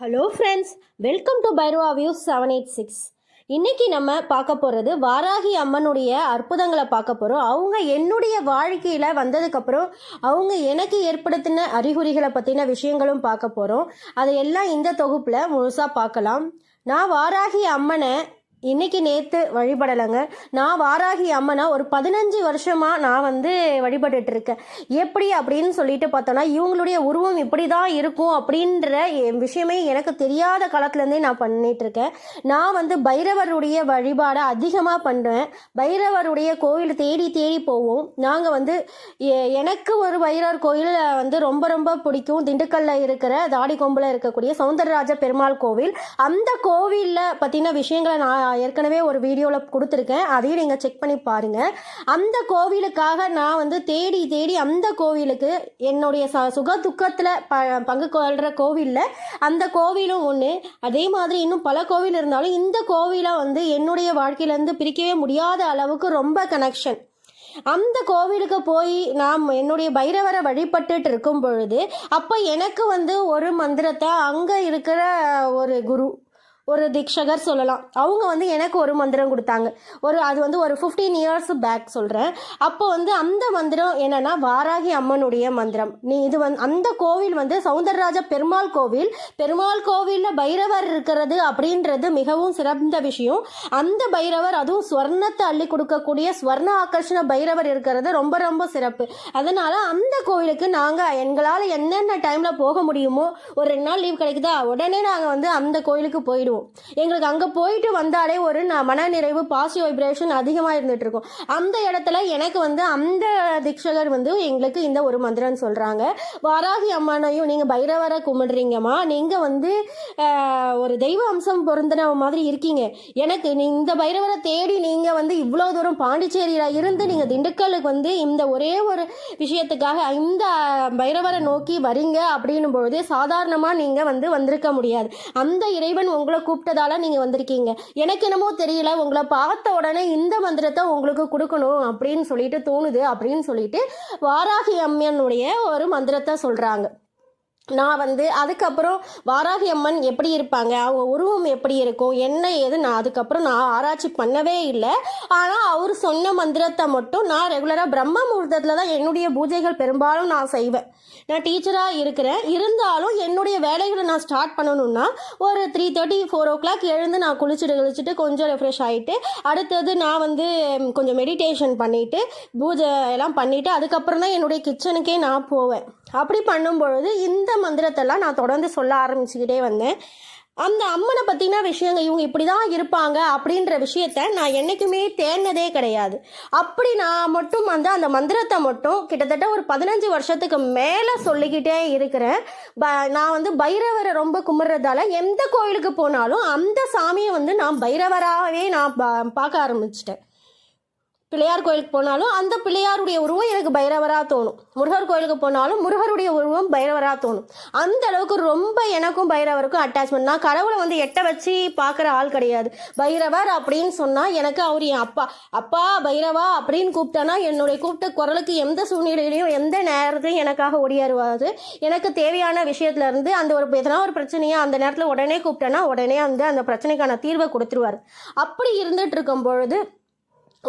Hello friends welcome to பைரோவா views seven eight six இன்றைக்கி நம்ம பார்க்க போகிறது வாராகி அம்மனுடைய அற்புதங்களை பார்க்க போகிறோம் அவங்க என்னுடைய வாழ்க்கையில் வந்ததுக்கப்புறம் அவங்க எனக்கு ஏற்படுத்தின அறிகுறிகளை பற்றின விஷயங்களும் பார்க்க போகிறோம் அதையெல்லாம் இந்த தொகுப்பில் முழுசாக பார்க்கலாம். நான் வாராகி அம்மனை இன்னைக்கு நேற்று வழிபடலைங்க. நான் வாராகி அம்மனை ஒரு பதினஞ்சு வருஷமாக நான் வந்து வழிபட்டுட்டு இருக்கேன் எப்படி அப்படின்னு சொல்லிட்டு பார்த்தோன்னா இவங்களுடைய உருவம் இப்படி தான் இருக்கும் அப்படின்ற என் விஷயமே எனக்கு தெரியாத காலத்துலேருந்தே நான் பண்ணிட்டு இருக்கேன் நான் வந்து பைரவருடைய வழிபாடை அதிகமாக பண்ணுவேன். பைரவருடைய கோவில் தேடி தேடி போவோம். நாங்கள் வந்து எ- எனக்கு ஒரு பைரவர் கோயில் வந்து ரொம்ப ரொம்ப பிடிக்கும். திண்டுக்கல்ல இருக்கிற தாடி கொம்பில் இருக்கக்கூடிய சௌந்தரராஜ பெருமாள் கோவில். அந்த கோவிலில் பற்றின விஷயங்களை நான் ஏற்கனவே ஒரு வீடியோவில் கொடுத்துருக்கேன். அதையும் நீங்கள் செக் பண்ணி பாருங்கள் அந்த கோவிலுக்காக நான் வந்து தேடி தேடி அந்த கோவிலுக்கு என்னுடைய ச சுக துக்கத்தில் ப பங்கு கொள்கிற கோவிலில் அந்த கோவிலும் ஒன்று அதே மாதிரி இன்னும் பல கோவில் இருந்தாலும் இந்த கோவிலை வந்து என்னுடைய வாழ்க்கையிலேருந்து பிரிக்கவே முடியாத அளவுக்கு ரொம்ப கனெக்ஷன் அந்த கோவிலுக்கு போய் நாம் என்னுடைய பைரவரை வழிபட்டுட்டு இருக்கும் பொழுது அப்போ எனக்கு வந்து ஒரு மந்திரத்தை அங்கே இருக்கிற ஒரு குரு ஒரு தீக்ஷகர் சொல்லலாம். அவங்க வந்து எனக்கு ஒரு மந்திரம் கொடுத்தாங்க. ஒரு அது வந்து ஒரு ஃபிஃப்டீன் இயர்ஸ் பேக் சொல்கிறேன் அப்போ வந்து அந்த மந்திரம் என்னன்னா வாராகி அம்மனுடைய மந்திரம். நீ இது வந்து அந்த கோவில் வந்து சவுந்தரராஜ பெருமாள் கோவில். பெருமாள் கோவிலில் பைரவர் இருக்கிறது அப்படின்றது மிகவும் சிறந்த விஷயம். அந்த பைரவர் அதுவும் ஸ்வர்ணத்தை அள்ளி கொடுக்கக்கூடிய ஸ்வர்ண ஆகர்ஷண பைரவர் இருக்கிறது ரொம்ப ரொம்ப சிறப்பு. அதனால் அந்த கோவிலுக்கு நாங்கள் எங்களால் என்னென்ன டைமில் போக முடியுமோ ஒரு ரெண்டு நாள் லீவ் கிடைக்குதா உடனே நாங்கள் வந்து அந்த கோயிலுக்கு போயிடுவோம். எங்களுக்கு அங்கே போயிட்டு வந்தாலே ஒரு ந- மனநிறைவு பாசிட்டிவ் வைப்ரேஷன் அதிகமாக இருந்துட்டு இருக்கும். அந்த இடத்துல எனக்கு வந்து அந்த தீட்சகர் வந்து எங்களுக்கு இந்த ஒரு மந்திரம் சொல்கிறாங்க வாராகி அம்மனையும் நீங்கள் பைரவரை கும்பிடுறீங்கம்மா. நீங்கள் வந்து ஒரு தெய்வ அம்சம் பொருந்தின மாதிரி இருக்கீங்க. எனக்கு நீ இந்த பைரவரை தேடி நீங்கள் வந்து இவ்வளோ தூரம் பாண்டிச்சேரியில் இருந்து நீங்கள் திண்டுக்கலுக்கு வந்து இந்த ஒரே ஒரு விஷயத்துக்காக இந்த பைரவரை நோக்கி வரீங்க அப்படின்னும் பொழுது சாதாரணமாக நீங்கள் வந்து வந்திருக்க முடியாது. அந்த இறைவன் உங்களை கூப்பிட்டதால நீங்கள் வந்திருக்கீங்க. எனக்கு என்னமோ தெரியல உங்களை பார்த்த உடனே இந்த மந்திரத்தை உங்களுக்கு கொடுக்கணும் அப்படின்னு சொல்லிட்டு தோணுது அப்படின்னு சொல்லிட்டு வாராகி அம்மனுடைய ஒரு மந்திரத்தை சொல்கிறாங்க நான் வந்து அதுக்கப்புறம் வாராகி அம்மன் எப்படி இருப்பாங்க? அவங்க உருவம் எப்படி இருக்கும்? என்ன ஏது நான் அதுக்கப்புறம் நான் ஆராய்ச்சி பண்ணவே இல்லை. ஆனால் அவர் சொன்ன மந்திரத்தை மட்டும் நான் ரெகுலராக பிரம்ம முகூர்த்தத்தில் தான் என்னுடைய பூஜைகள் பெரும்பாலும் நான் செய்வேன். நான் டீச்சராக இருக்கிறேன். இருந்தாலும் என்னுடைய வேலைகளை நான் ஸ்டார்ட் பண்ணணும்னா ஒரு three thirty four o'clock எழுந்து நான் குளிச்சுட்டு குளிச்சுட்டு கொஞ்சம் ரெஃப்ரெஷ் ஆகிட்டு அடுத்தது நான் வந்து கொஞ்சம் மெடிடேஷன் பண்ணிவிட்டு பூஜை எல்லாம் பண்ணிவிட்டு அதுக்கப்புறம் தான் என்னுடைய கிச்சனுக்கே நான் போவேன். அப்படி பண்ணும் பொழுது இந்த மந்திரத்தெல்லாம் நான் தொடர்ந்து சொல்ல ஆரம்பிச்சுக்கிட்டே வந்தேன். அந்த அம்மனை பற்றின விஷயங்கள் இவங்க இப்படி தான் இருப்பாங்க அப்படின்ற விஷயத்த நான் என்றைக்குமே தேடினதே கிடையாது. அப்படி நான் மட்டும் வந்து அந்த மந்திரத்தை மட்டும் கிட்டத்தட்ட ஒரு பதினஞ்சு வருஷத்துக்கு மேலே சொல்லிக்கிட்டே இருக்கிறேன். ப நான் வந்து பைரவரை ரொம்ப கும்பிட்றதால எந்த கோயிலுக்கு போனாலும் அந்த சாமியை வந்து நான் பைரவராகவே நான் பா- பார்க்க ஆரம்பிச்சிட்டேன். பிள்ளையார் கோயிலுக்கு போனாலும் அந்த பிள்ளையாருடைய உருவம் எனக்கு பைரவராக தோணும். முருகர் கோயிலுக்கு போனாலும் முருகருடைய உருவம் பைரவராக தோணும். அந்த அளவுக்கு ரொம்ப எனக்கும் பைரவருக்கும் அட்டாச்மெண்ட் நான் கடவுளை வந்து எட்ட வச்சு பார்க்குற ஆள் கிடையாது. பைரவர் அப்படின்னு சொன்னால் எனக்கு அவர் என் அப்பா. அப்பா பைரவா அப்படின்னு கூப்பிட்டேன்னா என்னுடைய கூப்பிட்ட குரலுக்கு எந்த சூழ்நிலையிலையும் எந்த நேரத்தையும் எனக்காக ஓடியாருவாரு எனக்கு தேவையான விஷயத்துலேருந்து அந்த ஒரு எதனா ஒரு பிரச்சனையாக அந்த நேரத்தில் உடனே கூப்பிட்டேன்னா உடனே வந்து அந்த பிரச்சனைக்கான தீர்வை கொடுத்துருவாரு. அப்படி இருந்துட்டு இருக்கும் பொழுது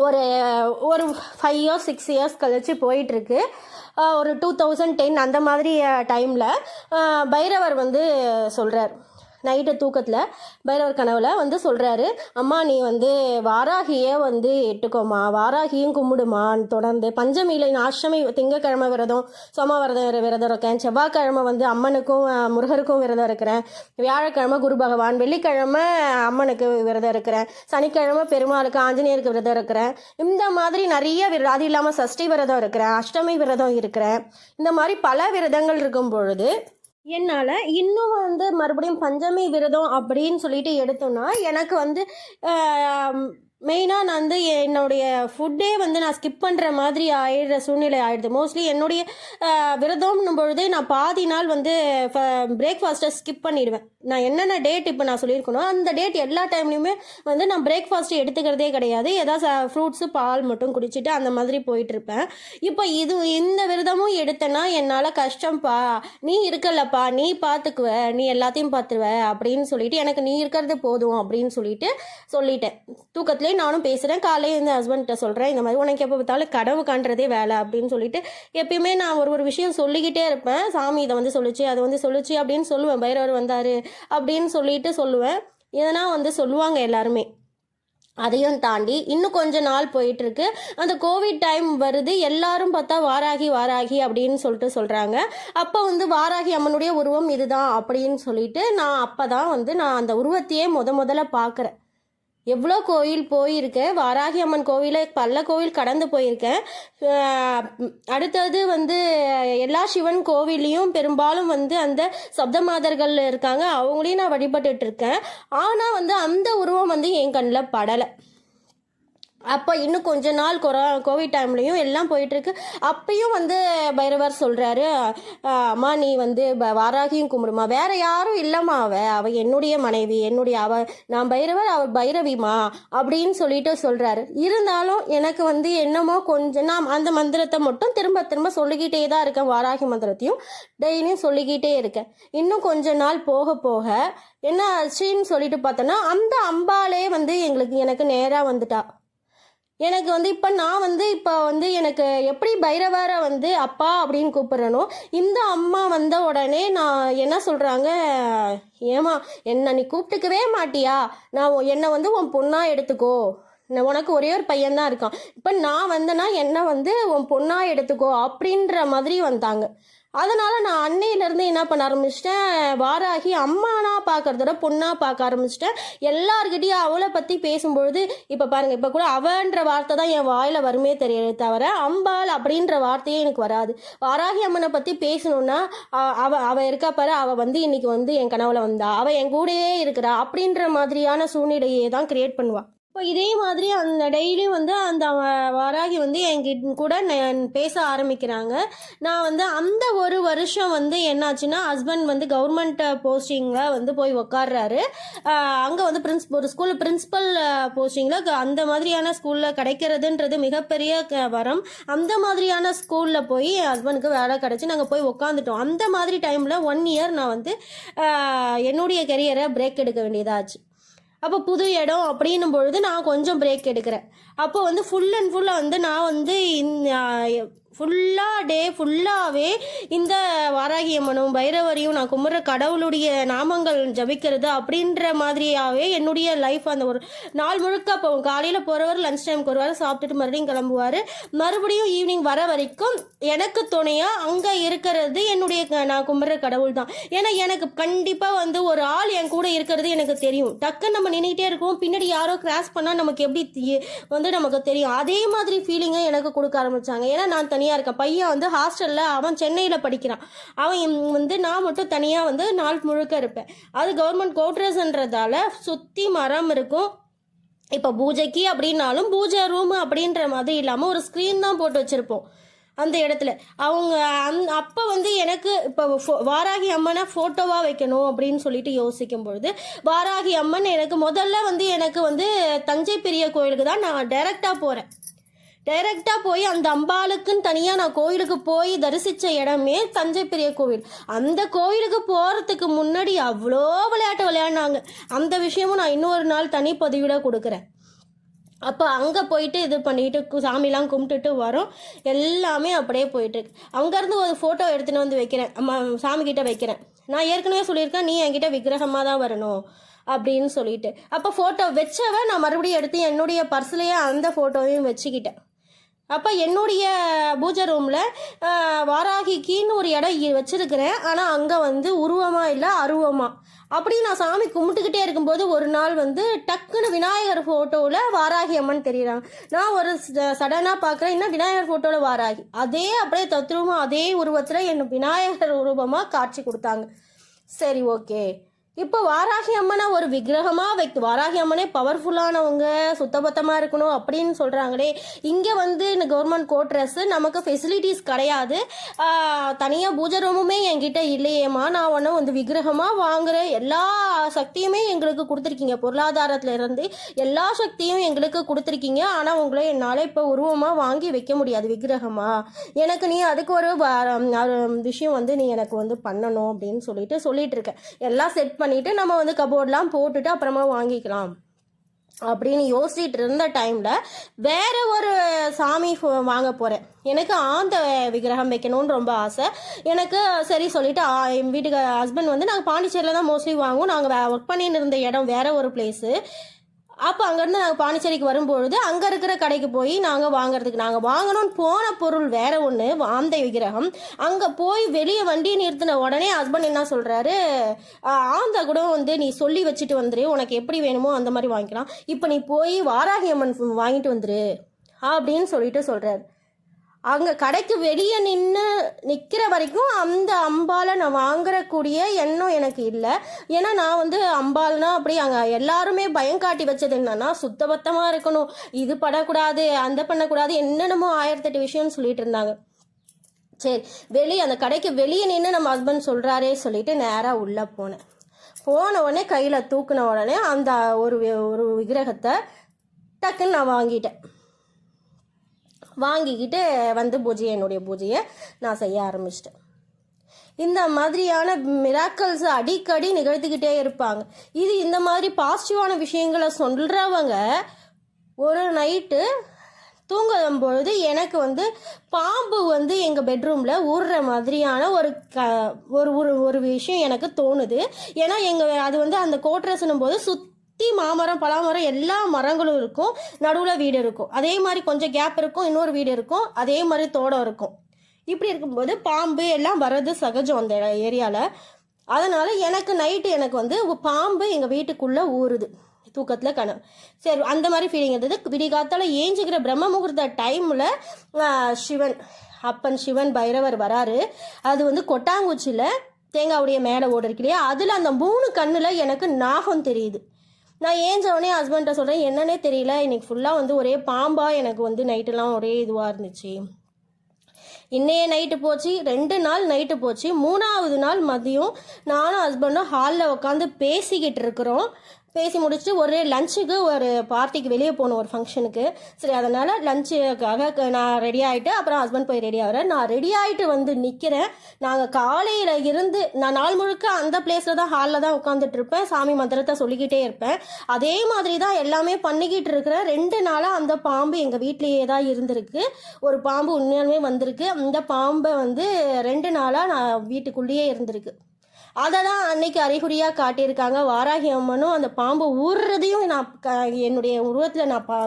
ஒரு ஒரு ஃபைவ் இயர்ஸ் சிக்ஸ் இயர்ஸ் கழித்து போயிட்டுருக்கு. ஒரு டூ தௌசண்ட் டென் அந்த மாதிரி டைமில் பைரவர் வந்து சொல்கிறார் நைட்டு தூக்கத்தில் பைரவர் கனவுல வந்து சொல்கிறாரு அம்மா நீ வந்து வாராகியை வந்து எட்டுக்கோமா வாராகியும் கும்பிடுமா தொடர்ந்து பஞ்சமியில் நான் அஷ்டமி திங்கக்கிழமை விரதம் சோம விரதம் விரதம் இருக்கேன் செவ்வாய்க்கிழமை வந்து அம்மனுக்கும் முருகருக்கும் விரதம் இருக்கிறேன் வியாழக்கிழமை குரு பகவான் வெள்ளிக்கிழமை அம்மனுக்கு விரதம் இருக்கிறேன் சனிக்கிழமை பெருமாளுக்கு ஆஞ்சநேயருக்கு விரதம் இருக்கிறேன் இந்த மாதிரி நிறைய விரதம் அது இல்லாமல் சஷ்டி விரதம் இருக்கிறேன் அஷ்டமி விரதம் இருக்கிறேன் இந்த மாதிரி பல விரதங்கள் இருக்கும் பொழுது என்னால் இன்னும் வந்து மறுபடியும் பஞ்சமி விரதம் அப்படின்னு சொல்லிட்டு எடுத்தோன்னா எனக்கு வந்து மெயினாக நான் வந்து என்னுடைய ஃபுட்டே வந்து நான் ஸ்கிப் பண்ணுற மாதிரி ஆயிடுற சூழ்நிலை ஆயிடுது. மோஸ்ட்லி என்னுடைய விரதம்னும் பொழுது நான் பாதி நாள் வந்து பிரேக்ஃபாஸ்ட்டை ஸ்கிப் பண்ணிடுவேன். நான் என்னென்ன டேட் இப்போ நான் சொல்லியிருக்கணும் அந்த டேட் எல்லா டைம்லையுமே வந்து நான் பிரேக்ஃபாஸ்ட் எடுத்துக்கிறதே கிடையாது. ஏதாவது ஃப்ரூட்ஸு பால் மட்டும் குடிச்சிட்டு அந்த மாதிரி போயிட்டுருப்பேன். இப்போ இது இந்த விரதமும் எடுத்தேன்னா என்னால் கஷ்டம்ப்பா நீ இருக்கலப்பா நீ பார்த்துக்குவ நீ எல்லாத்தையும் பார்த்துருவ அப்படின்னு சொல்லிட்டு எனக்கு நீ இருக்கிறது போதும் அப்படின்னு சொல்லிட்டு சொல்லிட்டேன். தூக்கத்தில் நானும் பேசுகிறேன் காலையில் இந்த ஹஸ்பண்ட்ட சொல்கிறேன் இந்த மாதிரி உனக்கு எப்போ பார்த்தாலும் கனவு காண்றதே வேலை அப்படின்னு சொல்லிட்டு எப்பயுமே நான் ஒரு ஒரு விஷயம் சொல்லிக்கிட்டே இருப்பேன். சாமி இதை வந்து சொல்லிச்சு அதை வந்து சொல்லிச்சு அப்படின்னு சொல்லுவேன். பைரவர் வந்தார் அப்படின்னு சொல்லிட்டு சொல்லுவேன். இதனால் வந்து சொல்லுவாங்க எல்லாருமே. அதையும் தாண்டி இன்னும் கொஞ்ச நாள் போயிட்டுருக்கு. அந்த கோவிட் டைம் வருது. எல்லாரும் பார்த்தா வாராகி வாராகி அப்படின்னு சொல்லிட்டு சொல்கிறாங்க அப்போ வந்து வாராகி அம்மனுடைய உருவம் இதுதான் அப்படின்னு சொல்லிட்டு நான் அப்போ தான் வந்து நான் அந்த உருவத்தையே முத முதல்ல பார்க்குறேன். எவ்வளோ கோயில் போயிருக்கேன். வாராகி அம்மன் கோவிலை பல கோவில் கடந்து போயிருக்கேன். அடுத்தது வந்து எல்லா சிவன் கோவிலையும் பெரும்பாலும் வந்து அந்த சப்த மாதர்கள் இருக்காங்க. அவங்களையும் நான் வழிபட்டுட்ருக்கேன் ஆனால் வந்து அந்த உருவம் வந்து என் கண்ணில் படலை. அப்போ இன்னும் கொஞ்ச நாள் கொரோ கோவிட் டைம்லையும் எல்லாம் போயிட்டுருக்கு. அப்பயும் வந்து பைரவர் சொல்கிறாரு அம்மா நீ வந்து வாராகியும் கும்பிடுமா. வேற யாரும் இல்லைம்மா அவ. அவ என்னுடைய மனைவி என்னுடைய அவ நான் பைரவர் அவர் பைரவிமா அப்படின்னு சொல்லிட்டு சொல்கிறாரு இருந்தாலும் எனக்கு வந்து என்னமோ கொஞ்சம் நான் அந்த மந்திரத்தை மட்டும் திரும்ப திரும்ப சொல்லிக்கிட்டே தான் இருக்கேன். வாராகி மந்திரத்தையும் டெய்லியும் சொல்லிக்கிட்டே இருக்கேன். இன்னும் கொஞ்ச நாள் போக போக என்ன ஆச்சுன்னு சொல்லிட்டு பார்த்தோன்னா அந்த அம்பாலே வந்து எங்களுக்கு எனக்கு நேராக வந்துட்டா. எனக்கு வந்து இப்போ நான் வந்து இப்போ வந்து எனக்கு எப்படி பைரவரை வந்து அப்பா அப்படின்னு கூப்பிட்றனோ இந்த அம்மா வந்த உடனே நான் என்ன சொல்கிறாங்க ஏமா என்ன நீ கூப்பிட்டுக்கவே மாட்டியா? நான் என்னை வந்து உன் பொண்ணாக எடுத்துக்கோ. நான் உனக்கு ஒரே ஒரு பையன் தான் இருக்கான். இப்போ நான் வந்தேன்னா என்னை வந்து உன் பொண்ணாக எடுத்துக்கோ அப்படின்ற மாதிரி வந்தாங்க அதனால் நான் அன்னையிலேருந்து என்ன பண்ண ஆரம்பிச்சிட்டேன்? வாராகி அம்மானா பார்க்குறதோட பொண்ணாக பார்க்க ஆரம்பிச்சிட்டேன். எல்லாருக்கிட்டையும் அவளை பற்றி பேசும்பொழுது இப்போ பாருங்கள் இப்போ கூட அவன்ற வார்த்தை தான் என் வாயில் வருமே தெரியல தவிர அம்பாள் அப்படின்ற வார்த்தையே எனக்கு வராது. வாராகி அம்மனை பற்றி பேசணும்னா அவ அவள் இருக்கா பாரு வந்து இன்றைக்கி வந்து என் கனவுல வந்தா அவள் என் கூடயே இருக்கிறா அப்படின்ற மாதிரியான சூழ்நிலையை தான் கிரியேட் பண்ணுவாள் இப்போ இதே மாதிரி அந்த டெய்லியும் வந்து அந்த வ- வந்து என்கிட்ட கூட பேச ஆரம்பிக்கிறாங்க. நான் வந்து அந்த ஒரு வருஷம் வந்து என்னாச்சுன்னா ஹஸ்பண்ட் வந்து கவர்மெண்ட் போஸ்டிங்கில் வந்து போய் உக்காடுறாரு அங்கே வந்து பிரின்ஸ் ஒரு ஸ்கூல் பிரின்சிபல் போஸ்டிங்கில் அந்த மாதிரியான ஸ்கூலில் கிடைக்கிறதுன்றது மிகப்பெரிய க- வரம். அந்த மாதிரியான ஸ்கூலில் போய் என் ஹஸ்பண்டுக்கு வேலை கிடச்சி நாங்கள் போய் உக்காந்துட்டோம். அந்த மாதிரி டைமில் ஒன் இயர் நான் வந்து என்னுடைய கெரியரை பிரேக் எடுக்க வேண்டியதாச்சு. அப்போ புது இடம் அப்படின்னும் பொழுது நான் கொஞ்சம் பிரேக் எடுக்கிறேன். அப்போ வந்து ஃபுல் அண்ட் ஃபுல்லாக வந்து நான் வந்து ஃபுல்லாக டே ஃபுல்லாகவே இந்த வாராகி அம்மனும் பைரவரையும் நான் கும்பிட்ற கடவுளுடைய நாமங்கள் ஜபிக்கிறது அப்படின்ற மாதிரியாகவே என்னுடைய லைஃப் அந்த ஒரு நாள் முழுக்க போகும் காலையில் போகிறவர் லஞ்ச் டைமுக்கு வருவார் சாப்பிட்டுட்டு மறுபடியும் கிளம்புவார். மறுபடியும் ஈவினிங் வர வரைக்கும் எனக்கு துணையாக அங்கே இருக்கிறது என்னுடைய நான் கும்பிட்ற கடவுள் தான் ஏன்னா எனக்கு கண்டிப்பாக வந்து ஒரு ஆள் என் கூட இருக்கிறது எனக்கு தெரியும். டக்குன்னு நம்ம நின்றுட்டே இருக்கோம் பின்னாடி யாரோ கிராஸ் பண்ணால் நமக்கு எப்படி வந்து நமக்கு தெரியும். அதே மாதிரி ஃபீலிங்கை எனக்கு கொடுக்க ஆரம்பித்தாங்க ஏன்னா நான் தனியாக இருக்கான். பையன் வந்து ஹாஸ்டலில் அவன் சென்னையில் படிக்கிறான். அவன் வந்து நான் மட்டும் தனியாக வந்து நாள் முழுக்க இருப்பேன். அது கவர்மெண்ட் கோட்ரஸ்ன்றதால சுற்றி மரம் இருக்கும். இப்போ பூஜைக்கு அப்படின்னாலும் பூஜை ரூம் அப்படின்ற மாதிரி இல்லாமல் ஒரு ஸ்க்ரீன் தான் போட்டு வச்சுருப்போம். அந்த இடத்துல. அவங்க அந் அப்போ வந்து எனக்கு இப்போ ஃபோ- வாராகி அம்மனை ஃபோட்டோவாக வைக்கணும் அப்படின்னு சொல்லிட்டு யோசிக்கும் பொழுது வாராகி அம்மன் எனக்கு முதல்ல வந்து எனக்கு வந்து தஞ்சை பெரிய கோயிலுக்கு தான் நான் டைரெக்டாக போகிறேன் டைரெக்டாக போய் அந்த அம்பாளுக்குன்னு தனியாக நான் கோயிலுக்கு போய் தரிசித்த இடமே தஞ்சை பெரிய கோவில். அந்த கோயிலுக்கு போகிறதுக்கு முன்னாடி அவ்வளோ விளையாட்டு விளையாடினாங்க. அந்த விஷயமும் நான் இன்னொரு நாள் தனி பதிவிட கொடுக்குறேன். அப்போ அங்கே போயிட்டு இது பண்ணிட்டு சாமிலாம் கும்பிட்டுட்டு வரோம். எல்லாமே அப்படியே போயிட்டுருக்கு அங்கேருந்து ஒரு ஃபோட்டோ எடுத்துன்னு வந்து வைக்கிறேன். அம்மா சாமி வைக்கிறேன். நான் ஏற்கனவே சொல்லியிருக்கேன் நீ என்கிட்ட விக்கிரகமாக தான் வரணும் அப்படின்னு சொல்லிட்டு. அப்போ ஃபோட்டோ வச்சவன் நான் மறுபடியும் எடுத்து என்னுடைய பர்ஸ்லேயே அந்த ஃபோட்டோவையும் வச்சுக்கிட்டேன். அப்போ என்னுடைய பூஜை ரூமில் வாராகிக்கின்னு ஒரு இடம் வச்சுருக்கிறேன். ஆனால் அங்கே வந்து உருவமாக இல்லை அருவமாக அப்படி நான் சாமி கும்பிட்டுக்கிட்டே இருக்கும்போது ஒரு நாள் வந்து டக்குன்னு விநாயகர் ஃபோட்டோவில் வாராகி அம்மன் தெரியுறாங்க. நான் ஒரு சடனாக பார்க்குறேன் இன்னும் விநாயகர் ஃபோட்டோவில் வாராகி. அதே அப்படியே தத்ரூபமாக அதே உருவத்தில் என் விநாயகர் உருவமாக காட்சி கொடுத்தாங்க. சரி ஓகே இப்போ வாராகி அம்மனை ஒரு விக்கிரகமாக வைக்க வாராகி அம்மனே பவர்ஃபுல்லானவங்க சுத்தபத்தமாக இருக்கணும் அப்படின்னு சொல்கிறாங்களே இங்கே வந்து இந்த கவர்மெண்ட் கோட்ரஸ் நமக்கு ஃபெசிலிட்டிஸ் கிடையாது. தனியாக பூஜை ரூமுமே என்கிட்ட இல்லையேம்மா. நான் ஒன்று வந்து விக்கிரகமாக வாங்குற எல்லா சக்தியுமே எங்களுக்கு கொடுத்துருக்கீங்க. பொருளாதாரத்துலேருந்து எல்லா சக்தியும் எங்களுக்கு கொடுத்துருக்கீங்க. ஆனால் உங்களை என்னால் இப்போ உருவமாக வாங்கி வைக்க முடியாது விக்கிரகமாக எனக்கு நீ அதுக்கு ஒரு விஷயம் வந்து நீ எனக்கு வந்து பண்ணணும் அப்படின்னு சொல்லிட்டு சொல்லிட்டு இருக்கேன் எல்லாம் செட் பண்ணிட்டு நம்ம வந்து கபோர்டெலாம் போட்டுட்டு அப்புறமா வாங்கிக்கலாம். அப்படின்னு யோசிச்சுட்டு இருந்த டைமில் வேறு ஒரு சாமி ஃபோ- வாங்க போகிறேன் எனக்கு ஆந்த விக்கிரகம் வைக்கணும்னு ரொம்ப ஆசை. எனக்கு சரி சொல்லிட்டு என் வீட்டுக்கு ஹஸ்பண்ட் வந்து நாங்கள் பாண்டிச்சேரியில் தான் மோஸ்ட்லி வாங்குவோம். நாங்கள் ஒர்க் பண்ணிட்டு இருந்த இடம் வேறு ஒரு பிளேஸு அப்போ அங்கேருந்து நாங்கள் பாண்டிச்சேரிக்கு வரும்பொழுது அங்கே இருக்கிற கடைக்கு போய் நாங்கள் வாங்குறதுக்கு நாங்கள் வாங்கணும்னு போன பொருள் வேற ஒன்று ஆந்தை விக்கிரகம். அங்கே போய் வெளியே வண்டியை நிறுத்தின உடனே ஹஸ்பண்ட் என்ன சொல்கிறாரு ஆந்தா கூட வந்து நீ சொல்லி வச்சுட்டு வந்துரு உனக்கு எப்படி வேணுமோ அந்த மாதிரி வாங்கிக்கலாம். இப்போ நீ போய் வாராகி அம்மன் வாங்கிட்டு வந்துரு அப்படின்னு சொல்லிட்டு சொல்கிறாரு அங்கே கடைக்கு வெளியே நின்று நிற்கிற வரைக்கும் அந்த அம்பாலை நான் வாங்குறக்கூடிய எண்ணம் எனக்கு இல்லை. ஏன்னா நான் வந்து அம்பால்னா அப்படி அங்கே எல்லாருமே பயம் காட்டி வச்சது என்னன்னா சுத்தபத்தமாக இருக்கணும். இது பண்ணக்கூடாது அந்த பண்ணக்கூடாது என்னென்னமோ ஆயிரத்தெட்டு விஷயம்னு சொல்லிட்டு இருந்தாங்க. சரி வெளியே அந்த கடைக்கு வெளியே நின்று நம்ம ஹஸ்பண்ட் சொல்கிறாரே சொல்லிட்டு நேராக உள்ளே போனேன். போன உடனே கையில் தூக்குன உடனே அந்த ஒரு ஒரு விக்கிரகத்தை டக்குன்னு நான் வாங்கிட்டேன். வாங்கிக்கிட்டு வந்து பூஜையை என்னுடைய பூஜையை நான் செய்ய ஆரம்பிச்சிட்டேன். இந்த மாதிரியான மிராக்கல்ஸ் அடிக்கடி நிகழ்த்திக்கிட்டே இருப்பாங்க. இது இந்த மாதிரி பாசிட்டிவான விஷயங்களை சொல்கிறவங்க ஒரு நைட்டு தூங்கும் பொழுது எனக்கு வந்து பாம்பு வந்து எங்கள் பெட்ரூமில் ஊறுற மாதிரியான ஒரு க ஒரு ஒரு ஒரு விஷயம் எனக்கு தோணுது. ஏன்னா எங்கள் அது வந்து அந்த கோட்ரஸ்னும் போது சுற்றி மாமரம் பலாமரம் எல்லா மரங்களும் இருக்கும். நடுவில் வீடு இருக்கும். அதே மாதிரி கொஞ்சம் கேப் இருக்கும் இன்னொரு வீடு இருக்கும். அதே மாதிரி தோடம் இருக்கும். இப்படி இருக்கும்போது பாம்பு எல்லாம் வர்றது சகஜம் அந்த ஏரியாவில் அதனால் எனக்கு நைட்டு எனக்கு வந்து பாம்பு எங்கள் வீட்டுக்குள்ளே ஊறுது. தூக்கத்தில் கனவு சரி அந்த மாதிரி ஃபீலிங் இருந்தது. விடிகாத்தால் ஏஞ்சிக்கிற பிரம்ம முகூர்த்த டைமில் சிவன் அப்பன் சிவன் பைரவர் வராரு. அது வந்து கொட்டாங்குச்சியில் தேங்காவுடைய மேலே ஓடு இருக்கு இல்லையா? அதில் அந்த மூணு கண்ணில் எனக்கு நாகம் தெரியுது. நான் ஏன் சொன்னே ஹஸ்பண்ட்டை சொல்கிறேன் என்னன்னே தெரியல. இன்னைக்கு ஃபுல்லாக வந்து ஒரே பாம்பாக எனக்கு வந்து நைட்டெல்லாம் ஒரே இதுவாக இருந்துச்சு. இன்னைய நைட்டு போச்சு ரெண்டு நாள் நைட்டு போச்சு. மூணாவது நாள் மதியம் நானும் ஹஸ்பண்டும் ஹாலில் உட்காந்து பேசிக்கிட்டு இருக்கிறோம். பேசி முடிச்சுட்டு ஒரு லஞ்சுக்கு ஒரு பார்ட்டிக்கு வெளியே போகணும் ஒரு ஃபங்க்ஷனுக்கு சரி அதனால் லஞ்சுக்காக நான் ரெடி ஆகிட்டு அப்புறம் ஹஸ்பண்ட் போய் ரெடி ஆகிறேன் நான் ரெடி ஆகிட்டு வந்து நிற்கிறேன் நாங்கள் காலையில் இருந்து நான் நாள் முழுக்க அந்த பிளேஸில் தான் ஹாலில் தான் உட்காந்துட்டு இருப்பேன். சாமி மந்திரத்தை சொல்லிக்கிட்டே இருப்பேன். அதே மாதிரி தான் எல்லாமே பண்ணிக்கிட்டு இருக்கிறேன் ரெண்டு நாளாக அந்த பாம்பு எங்கள் வீட்லேயே தான் இருந்திருக்கு. ஒரு பாம்பு உண்மையாலுமே வந்திருக்கு. அந்த பாம்பை வந்து ரெண்டு நாளாக நான் வீட்டுக்குள்ளேயே இருந்திருக்கு. அதை தான் அன்னைக்கு அறிகுறியாக காட்டியிருக்காங்க. வாராகி அம்மனும் அந்த பாம்பு ஊறுறதையும் நான் க என்னுடைய உருவத்தில் நான் பா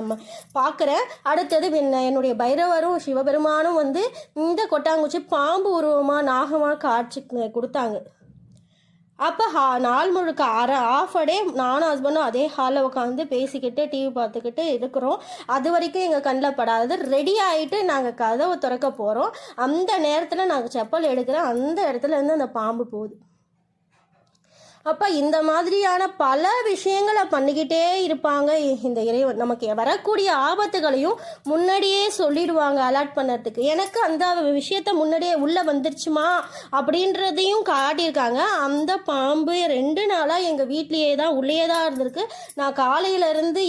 பார்க்குறேன் அடுத்தது என்னுடைய பைரவரும் சிவபெருமானும் வந்து இந்த கொட்டாங்குச்சி பாம்பு உருவமாக நாகமாக காட்சி கொடுத்தாங்க. அப்போ ஹா நாள் முழுக்க அரை ஆஃப் டே நானும் ஹஸ்பண்டும் அதே ஹாலில் உட்காந்து பேசிக்கிட்டு டிவி பார்த்துக்கிட்டு இருக்கிறோம். அது வரைக்கும் எங்கள் கண்ணில் படாதது. ரெடி ஆகிட்டு நாங்கள் கதவை திறக்க போகிறோம் அந்த நேரத்தில் நாங்கள் செப்பல் எடுக்கிறோம் அந்த இடத்துல இருந்து அந்த பாம்பு போகுது. அப்போ இந்த மாதிரியான பல விஷயங்களை பண்ணிக்கிட்டே இருப்பாங்க. இந்த இறைவன் நமக்கு வரக்கூடிய ஆபத்துகளையும் முன்னாடியே சொல்லிடுவாங்க அலாட் பண்ணுறதுக்கு. எனக்கு அந்த விஷயத்த முன்னாடியே உள்ளே வந்துருச்சுமா? அப்படின்றதையும் காட்டியிருக்காங்க. அந்த பாம்பு ரெண்டு நாளாக எங்கள் வீட்லேயே தான் உள்ளே தான் இருந்திருக்கு. நான் காலையிலேருந்து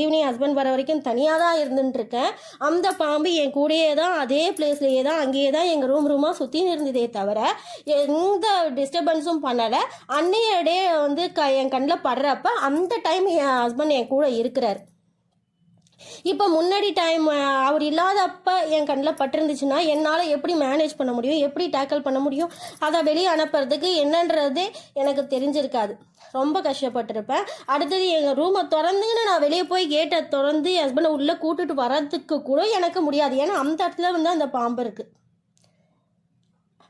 ஈவினிங் ஹஸ்பண்ட் வர வரைக்கும் தனியாக தான் இருந்துட்டுருக்கேன். அந்த பாம்பு என் கூடயே தான் அதே பிளேஸ்லேயே தான் அங்கேயே தான் எங்கள் ரூம் ரூமாக சுற்றி இருந்ததே தவிர எந்த டிஸ்டர்பன்ஸும் பண்ணலை. அன்னை டே வந்து க என் கண்ணில் படுறப்ப அந்த டைம் என் ஹஸ்பண்ட் என் கூட இருக்கிறார். இப்போ முன்னாடி டைம் அவர் இல்லாதப்ப என் கண்ணில் பட்டிருந்துச்சுன்னா என்னால் எப்படி மேனேஜ் பண்ண முடியும்? எப்படி டேக்கிள் பண்ண முடியும்? அதை வெளியே அனுப்புறதுக்கு என்னன்றதே எனக்கு தெரிஞ்சிருக்காது. ரொம்ப கஷ்டப்பட்டிருப்பேன். அடுத்தது எங்கள் ரூமை திறந்துன்னு நான் வெளியே போய் கேட்டை திறந்து என் ஹஸ்பண்டை உள்ளே கூட்டுட்டு வர்றதுக்கு கூட எனக்கு முடியாது. ஏன்னா அந்த இடத்துல வந்து அந்த பாம்பு இருக்குது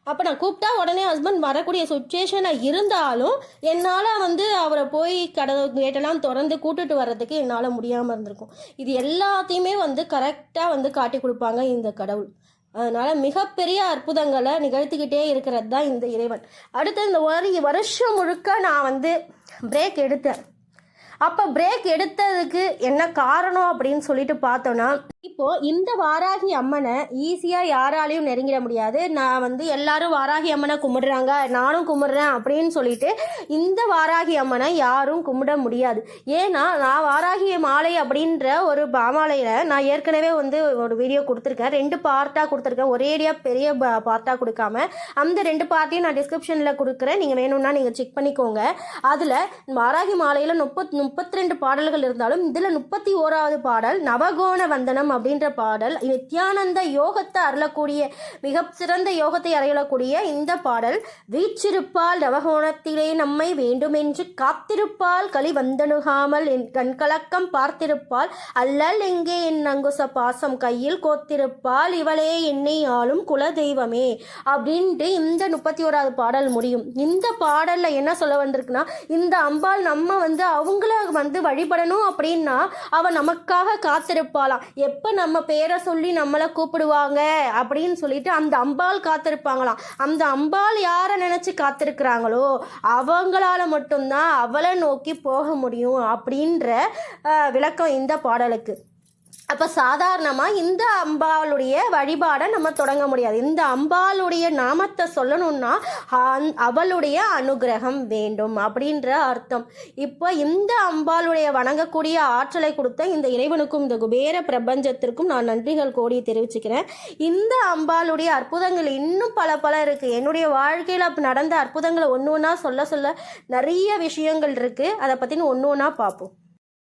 அப்போ நான் கூப்பிட்டா உடனே ஹஸ்பண்ட் வரக்கூடிய சுச்சுவேஷனாக இருந்தாலும் என்னால் வந்து அவரை போய் கடை கேட்டெல்லாம் திறந்து கூட்டுட்டு வர்றதுக்கு என்னால் முடியாமல் இருந்திருக்கும். இது எல்லாத்தையுமே வந்து கரெக்டாக வந்து காட்டி கொடுப்பாங்க இந்த கடவுள். அதனால் மிகப்பெரிய அற்புதங்களை நிகழ்த்திக்கிட்டே இருக்கிறது தான் இந்த இறைவன். அடுத்து இந்த ஒரு வருஷம் முழுக்க நான் வந்து பிரேக் எடுத்தேன். அப்போ பிரேக் எடுத்ததுக்கு என்ன காரணம் அப்படின்னு சொல்லிட்டு பார்த்தோன்னா இப்போ இந்த வாராகி அம்மனை ஈஸியாக யாராலையும் நெருங்கிட முடியாது. நான் வந்து எல்லாரும் வாராகி அம்மனை கும்பிடுறாங்க. நானும் கும்பிடுறேன் அப்படின்னு சொல்லிட்டு இந்த வாராகி அம்மனை யாரும் கும்பிட முடியாது. ஏன்னா நான் வாராகி மாலை அப்படின்ற ஒரு பாமாலையில் நான் ஏற்கனவே வந்து ஒரு வீடியோ கொடுத்துருக்கேன். ரெண்டு பார்ட்டாக கொடுத்துருக்கேன். ஒரேடியாக பெரிய பார்ட்டாக கொடுக்காம. அந்த ரெண்டு பார்ட்டையும் நான் டிஸ்கிரிப்ஷனில் கொடுக்குறேன். நீங்கள் வேணும்னா நீங்கள் செக் பண்ணிக்கோங்க. அதில் வாராகி மாலையில் முப்பத் முப்பத்தி ரெண்டு பாடல்கள் இருந்தாலும் இதில் முப்பத்தி ஓராவது பாடல் நவகோண வந்தனம் அப்படின்ற பாடல் நித்யானந்த யோகத்தை அருளக்கூடிய மிக சிறந்த யோகத்தை அறையக்கூடிய இந்த பாடல் வீச்சிருப்பால் நவகோணத்திலே நம்மை வேண்டுமென்று காத்திருப்பால் களி வந்தணுகாமல் என் கண்கலக்கம் பார்த்திருப்பால் அல்லல் எங்கே என் நங்குச பாசம் கையில் கோத்திருப்பால் இவளே என்னை ஆளும் குல தெய்வமே அப்படின்ட்டு இந்த முப்பத்தி ஓராவது பாடல் முடியும். இந்த பாடலில் என்ன சொல்ல வந்திருக்குன்னா இந்த அம்பாள் நம்ம வந்து அவங்கள வந்து வழிபடணும் அப்படின்னா அவள் நமக்காக காத்திருப்பாளாம். எப்போ நம்ம பேரை சொல்லி நம்மளை கூப்பிடுவாங்க அப்படின்னு சொல்லிட்டு அந்த அம்பாள் காத்திருப்பாங்களாம். அந்த அம்பாள் யாரை நினைச்சு காத்திருக்கிறாங்களோ அவங்களால மட்டும்தான் அவளை நோக்கி போக முடியும் அப்படின்ற விளக்கம் இந்த பாடலுக்கு. அப்போ சாதாரணமாக இந்த அம்பாளுடைய வழிபாடை நம்ம தொடங்க முடியாது. இந்த அம்பாளுடைய நாமத்தை சொல்லணும்னா அந் அவளுடைய அனுகிரகம் வேண்டும் அப்படின்ற அர்த்தம். இப்போ இந்த அம்பாளுடைய வணங்கக்கூடிய ஆற்றலை கொடுத்த இந்த இறைவனுக்கும் இந்த குபேர பிரபஞ்சத்திற்கும் நான் நன்றிகள் கோடி தெரிவிச்சுக்கிறேன். இந்த அம்பாளுடைய அற்புதங்கள் இன்னும் பல பல இருக்குது என்னுடைய வாழ்க்கையில் நடந்த அற்புதங்களை ஒன்று ஒன்றா சொல்ல சொல்ல நிறைய விஷயங்கள் இருக்குது அதை பற்றின ஒன்று ஒன்றா பார்ப்போம்